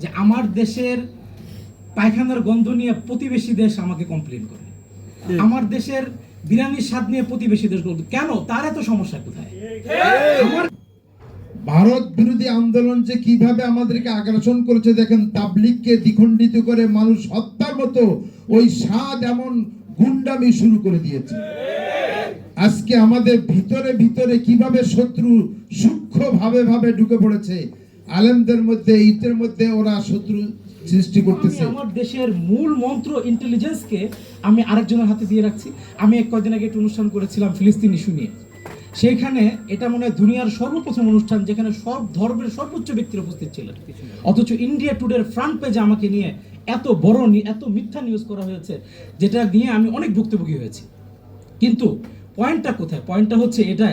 যে আমার দেশের পায়খানার গন্ধ নিয়ে প্রতিবেশী দেশ আমাকে কমপ্লেন করে। আমার দেশের বিরিয়ানির স্বাদ নিয়ে প্রতিবেশী দেশ বলতো কেন? তার এত সমস্যা কোথায়? আমার ভারত বিরোধী আন্দোলন যে কীভাবে আমাদেরকে আগ্রাসন করেছে দেখেন তাবলিগকে দ্বিখণ্ডিত করে মানুষ হত্যার মতো ওই স্বাদ এমন গুন্ডামি শুরু করে দিয়েছে। আজকে আমাদের ভিতরে ভিতরে কীভাবে শত্রু সূক্ষ্ম ভাবে ভাবে ঢুকে পড়েছে আলেমদের মধ্যে ইতের মধ্যে ওরা শত্রু সৃষ্টি করতেছে। আমার দেশের মূল মন্ত্র ইন্টেলিজেন্সকে আমি আরেকজনের হাতে দিয়ে রাখছি। আমি এক কয়েকদিন আগে একটা অনুষ্ঠান করেছিলাম ফিলিস্তিন ইস্যু নিয়ে। সেইখানে এটা মনে হয় দুনিয়ার সর্বপ্রথম অনুষ্ঠান যেখানে সব ধর্মের সর্বোচ্চ ব্যক্তির উপস্থিত ছিলেন। অথচ ইন্ডিয়া টুডের ফ্রন্ট পেজে আমাকে নিয়ে এত বড় এত মিথ্যা নিউজ করা হয়েছে যেটা নিয়ে আমি অনেক ভুক্তভোগী হয়েছি। কিন্তু পয়েন্টটা কোথায়? পয়েন্টটা হচ্ছে এটা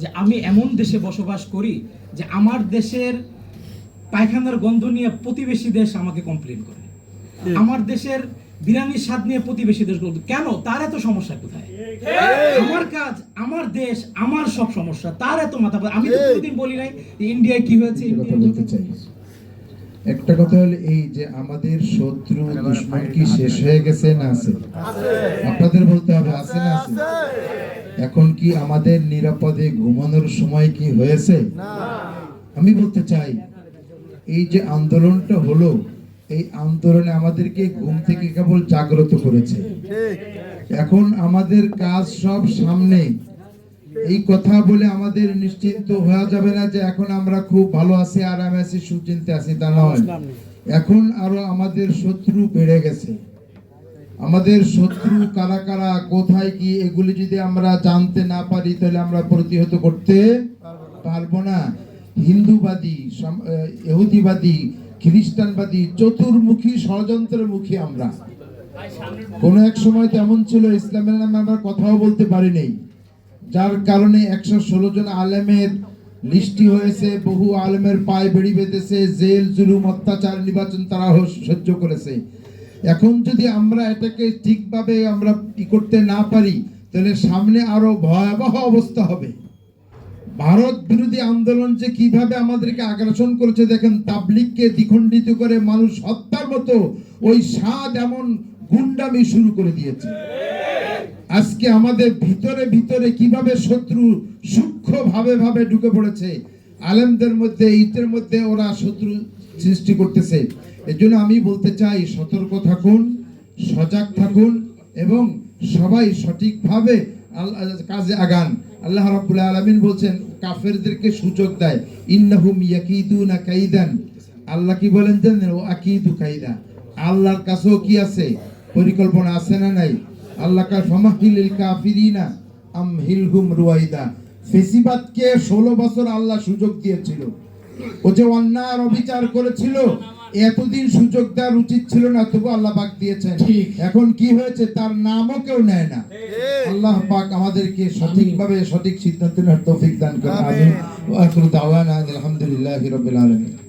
যে আমি এমন দেশে বসবাস করি যে আমার দেশের পায়খানার গন্ধ নিয়ে প্রতিবেশী দেশ আমাকে কমপ্লেন করে। আমার দেশের বিরিয়ানির স্বাদ নিয়ে প্রতিবেশী দেশ বলতো কেন? তার এত সমস্যা কোথায়? আমার কাজ আমার দেশ আমার সব সমস্যা তার এত মাথা আমি তো কোনোদিন বলি নাই ইন্ডিয়ায় কি হয়েছে একটা কথা ইন্ডিয়ায় একটা কথা হলো এই যে আমাদের শত্রু দুশ্মন কি শেষ হয়ে গেছে না আছে? আপনাদের বলতে হবে আছে না আছে? এখন কি আমাদের নিরাপদে ঘুমানোর সময় কি হয়েছে? আমি বলতে চাই এই যে আন্দোলনটা হলো এই আন্দোলনে আমাদেরকে ঘুম থেকে কেবল জাগ্রত করেছে। এখন আমাদের কাজ সব সামনে। এই কথা বলে আমাদের নিশ্চিন্ত হওয়া যাবে না যে এখন আমরা খুব ভালো আছি আরামে আছি সুচিন্তে আছি তা নয়। এখন আরও আমাদের শত্রু বেড়ে গেছে। আমাদের শত্রু কারা কারা কোথায় কি এগুলি যদি আমরা জানতে না পারি তাহলে আমরা প্রতিহত করতে পারব না। হিন্দুবাদী এহুদিবাদী খ্রিস্টানবাদী, চতুর্মুখী ষড়যন্ত্রের মুখী আমরা। কোন এক সময় তেমন ছিল, ইসলামের নামে আমরা কথাও বলতে পারি নেই যার কারণে একশো ষোলো জন আলেমের লিস্টি হয়েছে, বহু আলেমের পায়ে বেড়ি বেঁধেছে, জেল, জুলুম, অত্যাচার, নির্বাচন তারা সহ্য করেছে। এখন যদি আমরা এটাকে ঠিকভাবে আমরা ই করতে না পারি, তাহলে সামনে আরও ভয়াবহ অবস্থা হবে। ভারত বিরোধী আন্দোলন যে কীভাবে আমাদেরকে আগ্রাসন করেছে, দেখেন তাবলিগকে দ্বিখণ্ডিত করে মানুষ হত্যার মতো ওই স্বাদ এমন গুন্ডামি শুরু করে দিয়েছে। আজকে আমাদের ভিতরে ভিতরে কীভাবে শত্রু সূক্ষ্ম ভাবে ঢুকে পড়েছে, আলেমদের মধ্যে, ইতের মধ্যে ওরা শত্রু সৃষ্টি করতেছে। এর জন্য আমি বলতে চাই, সতর্ক থাকুন, সজাগ থাকুন এবং সবাই সঠিকভাবে কাজে আগান। আল্লাহ রাব্বুল আলামিন বলছেন, কাফেরদেরকে সুযোগ দেয়। ইন্নাহুম ইয়াকিদুনা কাইদান। আল্লাহ কি বলেন জানেন? ও আকিদু কাইদা। আল্লাহর কাছেও কি আছে? পরিকল্পনা আছে না নাই? আল্লাহ কার ফামাহিলিল কাফিরিনা আমহিলহুম রুয়াইদা। ফেসিবাদকে 16 বছর আল্লাহ সুযোগ দিয়েছিল। ও যে অন্যায় অবিচার করেছিল এতদিন সুযোগ দেওয়ার উচিত ছিল না তবু আল্লাহ পাক দিয়েছেন। ঠিক। এখন কি হয়েছে তার নামও কেউ নেয় না। আল্লাহ পাক আমাদেরকে সঠিকভাবে সঠিক সিদ্ধান্ত নেওয়ার তৌফিক দান করেন। আমিন। ওয়া আখিরু দাওয়ানা আলহামদুলিল্লাহি রাব্বিল আলামিন।